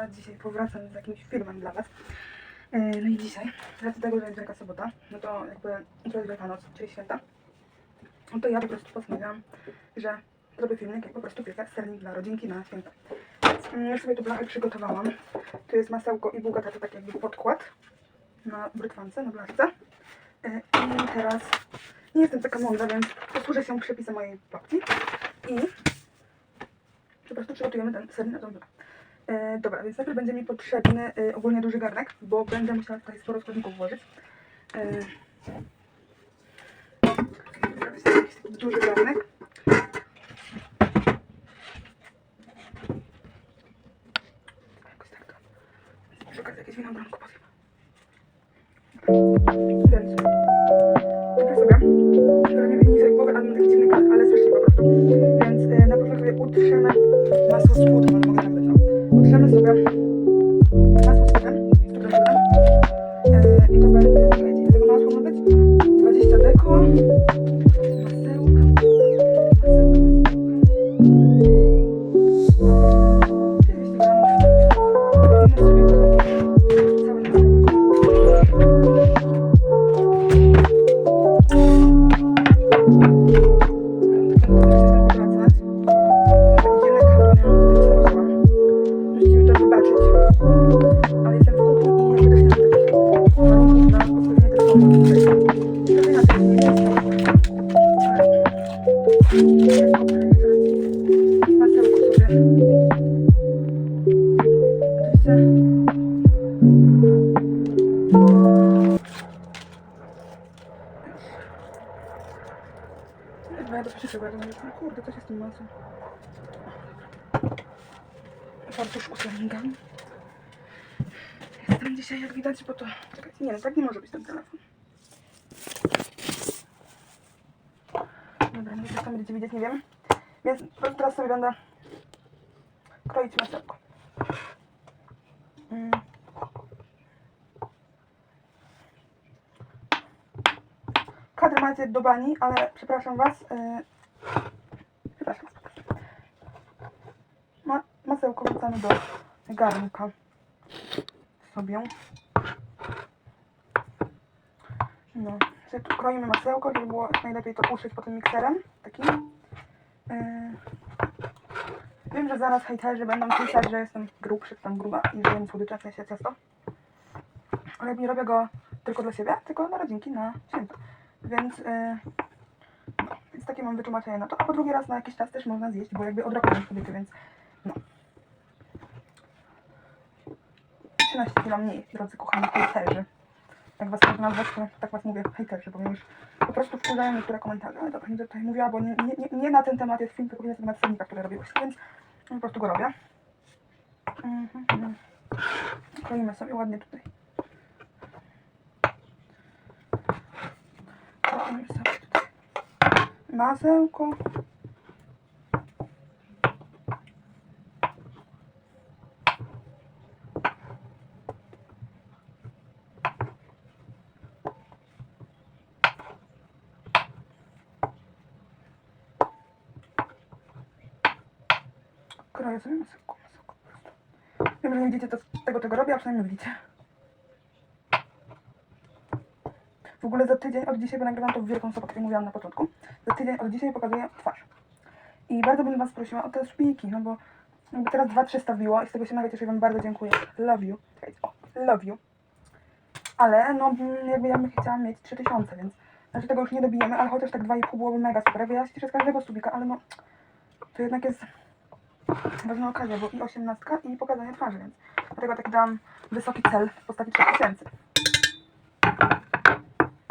Ja dzisiaj powracam z jakimś filmem dla Was. E, No i dzisiaj, z racji tego, że jest Wielka Sobota, no to jakby to jest Wielkanoc, czyli święta, no to ja po prostu postanowiłam, że zrobię filmik, jak po prostu piekać sernik dla rodzinki na święta. Mm, ja sobie tu blachę przygotowałam. Tu jest masełko i bułka, to tak jakby podkład na brytwance, na blaszce. E, I teraz nie jestem taka mądra, więc posłużę się przepisem mojej babci i po prostu przygotujemy ten ser na tą blachę. E, dobra, więc najpierw będzie mi potrzebny e, ogólnie duży garnek, bo będę musiała tutaj sporo składników włożyć. E, duży garnek. Nie no, tak nie może być ten telefon. Dobra, nie wiem, tam będziecie widzieć, nie wiem. Więc teraz sobie będę kroić masełko. Mm. Kadr macie do bani, ale przepraszam was. Yy... Przepraszam. Ma masełko wrzucamy do garnka sobie. No, kroimy masełko, żeby było najlepiej to uszyć potem mikserem takim. Yy... Wiem, że zaraz hejterzy będą pisać, że jestem grubszy, tam gruba i że jem słodycze, w sensie ciasto. Ale nie robię go tylko dla siebie, tylko na rodzinki, na święta. Więc, yy, no, więc takie mam wytłumaczenie na to. A po drugi raz na jakiś czas też można zjeść, bo jakby od roku mam kobiety, więc no. 13 kilo mniej, drodzy kochani hejterzy. Jak was nazwać, to tak was mówię hejterzy, bo już po prostu wkurzają niektóre komentarze. Ale dobra, nie tutaj mówiła, bo nie, nie, nie na ten temat jest film, tylko na temat sernika, który robiłeś, więc po prostu go robię. Mhm, mhm. Kroimy sobie ładnie tutaj. Kroimy sobie tutaj. Masełko. Sobie masełko, masełko po prostu. Wiem, że nie widzicie to, tego, czego robię, a przynajmniej widzicie. W ogóle za tydzień od dzisiaj, bo nagrywam to w Wielką Sobotę, jak mówiłam na początku, za tydzień od dzisiaj pokazuję twarz. I bardzo bym was prosiła o te szpijki, no bo jakby teraz 2-300 wbiło i z tego się mega cieszę wam bardzo dziękuję. Love you. O, love you. Ale no jakby ja bym chciała mieć 3000, więc znaczy tego już nie dobijemy, ale chociaż tak 2,5 byłoby mega super. Ja się z każdego subika, ale no to jednak jest ważna okazja, bo i 18 i pokazanie twarzy, więc dlatego tak dam wysoki cel w postaci 3000.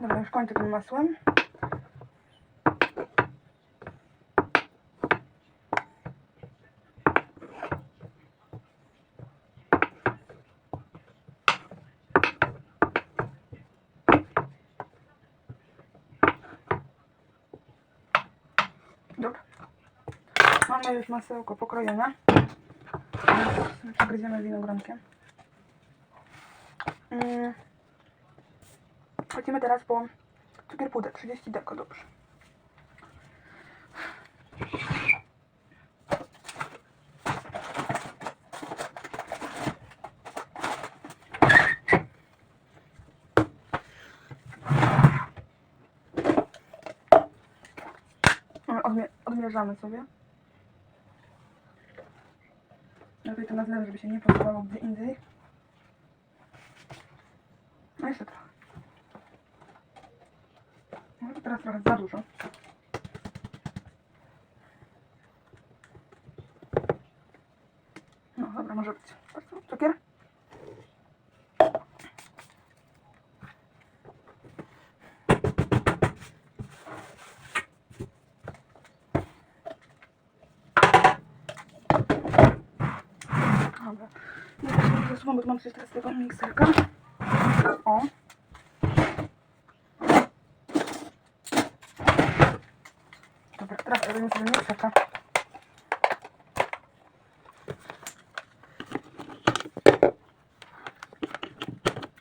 Dobra, już kończę tym masłem. mamy już masełko pokrojone. Przegryziemy winogronkiem. Mm. Chodzimy teraz po cukier puder, 30 deko, dobrze. Odmierzamy sobie. Na zlew, żeby się nie posuwało gdzie indziej. No jeszcze trochę. No to teraz trochę za dużo. No dobra, może być. Bardzo. Cukier? Dobra. Nie to zasuwam, bo mam coś teraz tego mikserka. O. Dobra, teraz robimy sobie mikserka.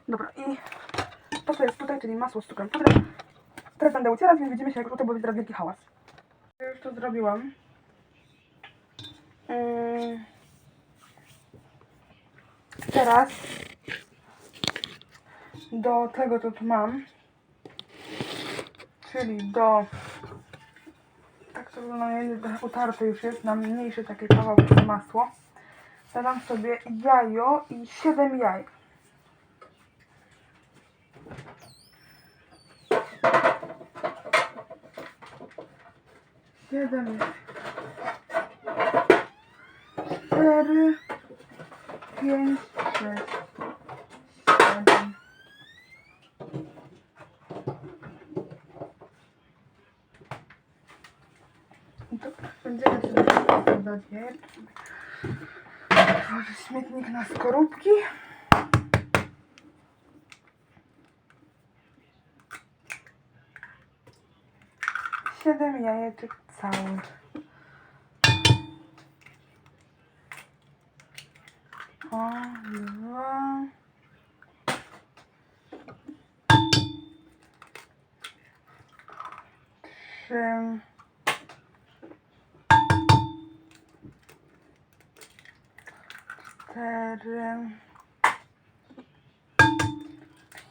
Dobra, i to, co jest tutaj, czyli masło z cukrem. To Teraz, będę ucierać, więc widzimy się jak tutaj, bo będzie teraz wielki hałas. Ja Już to zrobiłam. Ym. Teraz do tego, co tu mam, czyli do tak to wygląda, utarte już jest na mniejsze takie kawałki masło. Dodam sobie jajo i 7 jaj. Siedem. Cztery, pięć, sześć, siedem. I to będziemy sobie dodać je. Tworzyć śmietnik na skorupki. Siedem jajeczek całych. Cztery.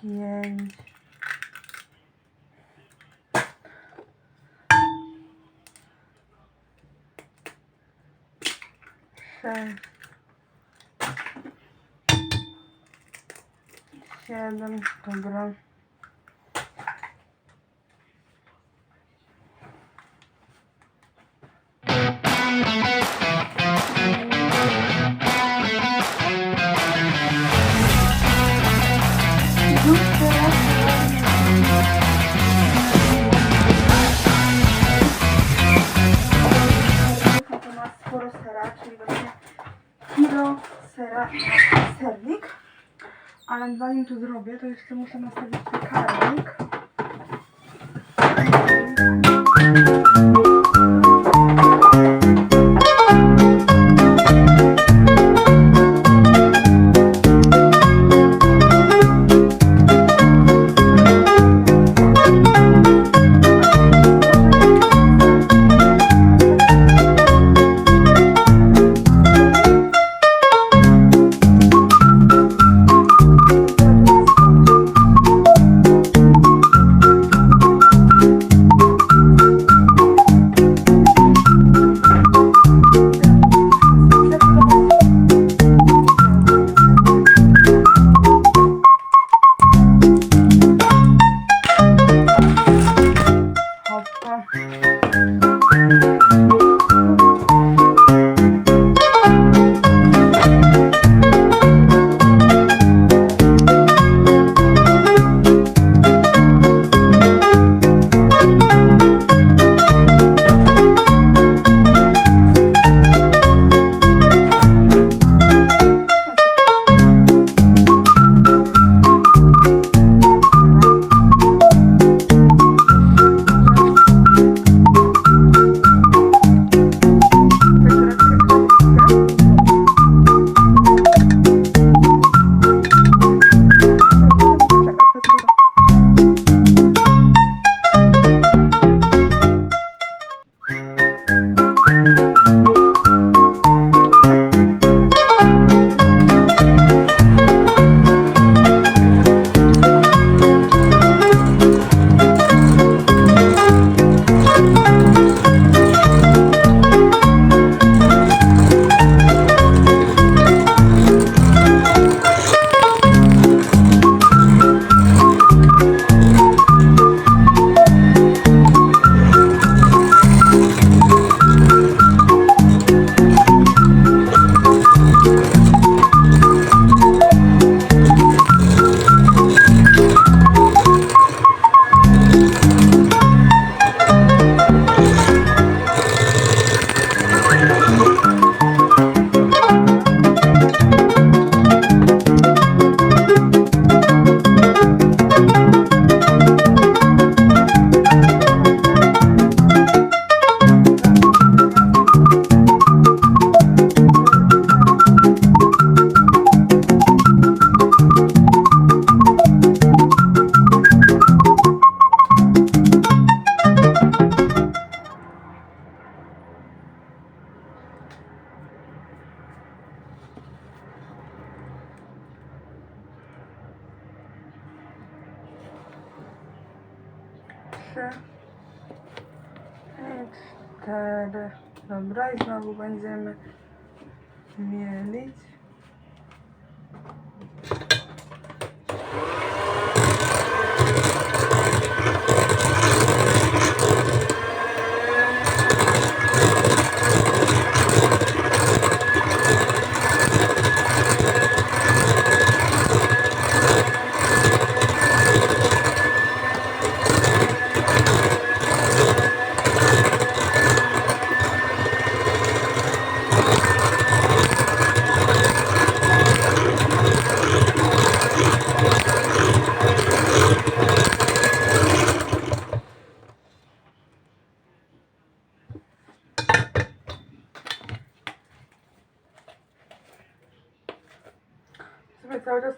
Pięć. Sześć. Siedem, dobra. Zanim to zrobię, to jeszcze muszę nastawić 4. Dobra, i znowu będziemy mielić.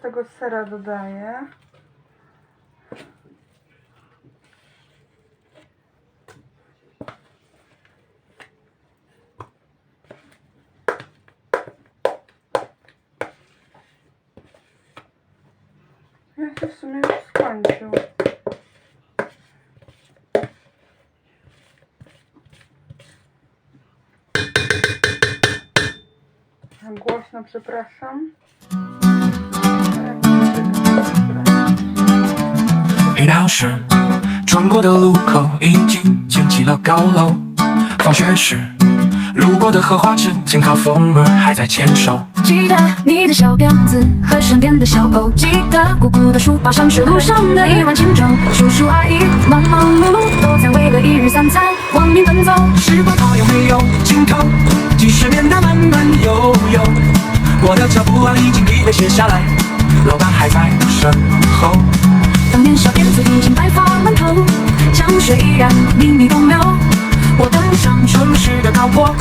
Tego sera dodaję. Ja się w sumie już skończył. Głośno przepraszam. 黑道时，转过的路口已经建起了高楼。放学时，路过的荷花池，监考风儿还在牵手。记得你的小辫子和身边的小狗，记得姑姑的书包上是路上的一碗清粥，叔叔阿姨忙忙碌碌都在为了一日三餐亡命奔走。时光它有没有尽头？几十年的慢慢悠悠，我的脚步啊已经疲惫歇下来，老板还在身后。小辫子已经白发满头，江水依然秘密东流。我登上城市的高坡，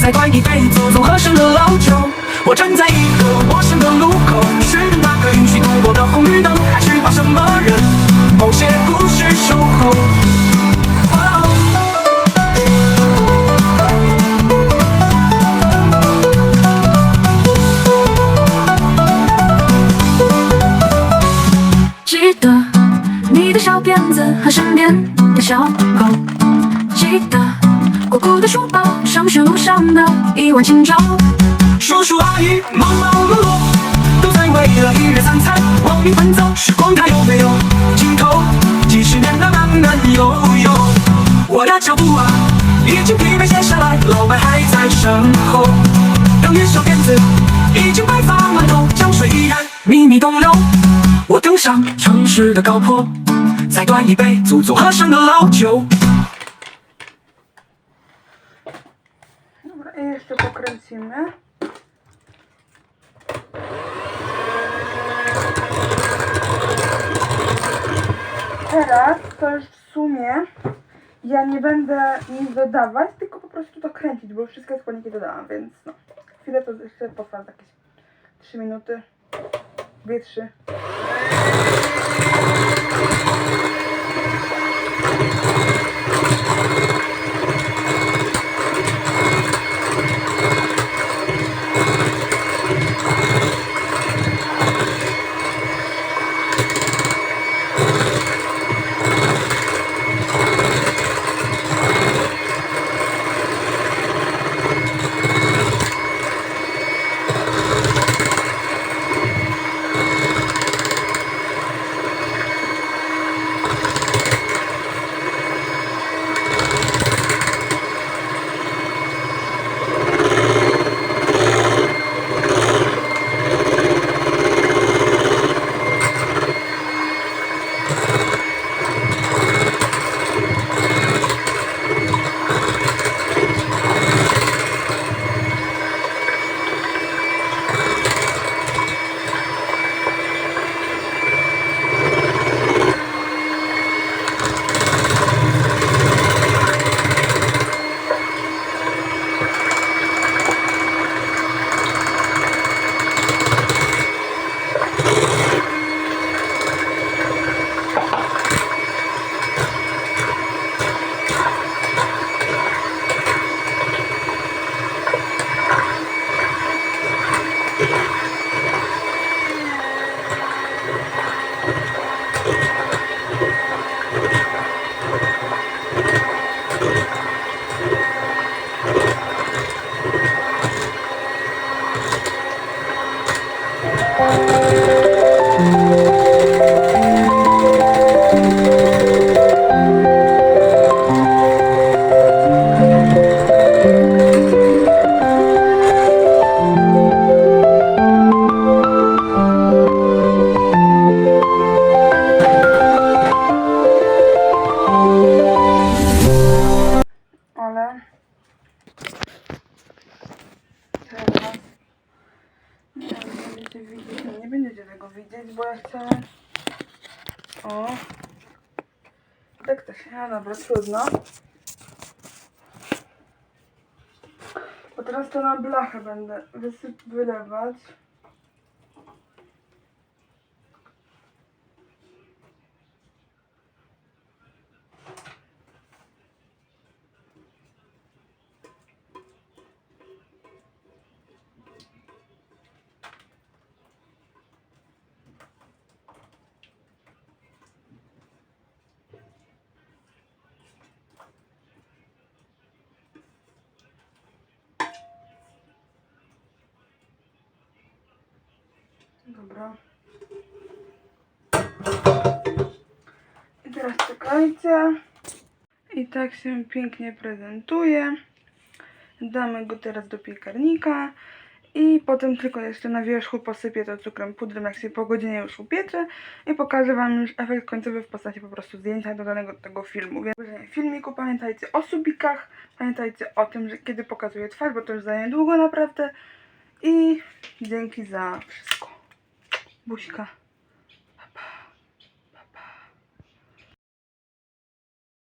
再端一杯祖宗喝剩的老酒。我站在一个陌生的路口，是那个允许度过的红绿灯，还是怕什么人某些故事守候？身边的小狗，记得姑姑的书包上学路上的一碗清粥。叔叔阿姨忙忙碌碌，都在为了一日三餐亡命奔走。时光它有没有尽头？几十年的慢慢悠悠，我的脚步啊已经疲惫歇下来，老伴还在身后。当年小辫子已经白发满头，江水依然秘密东流。我登上城市的高坡，再端一杯祖宗喝剩的老酒。 Dobra, i jeszcze pokręcimy. Teraz to już w sumie ja nie będę nic dodawać, tylko po prostu to kręcić, bo już wszystkie składniki dodałam, więc no. Chwilę to jeszcze potrwa jakieś 3 minuty. 2-3. Na blachę będę wylewać teraz czekajcie. I tak się pięknie prezentuje. Damy go teraz do piekarnika. I potem tylko jeszcze na wierzchu posypię to cukrem pudrem, jak się po godzinie już upiecze. I pokażę Wam już efekt końcowy w postaci po prostu zdjęcia dodanego do tego filmu. Więc w filmiku pamiętajcie o subikach, pamiętajcie o tym, że kiedy pokazuję twarz, bo to już za niedługo naprawdę. I dzięki za wszystko. Buźka.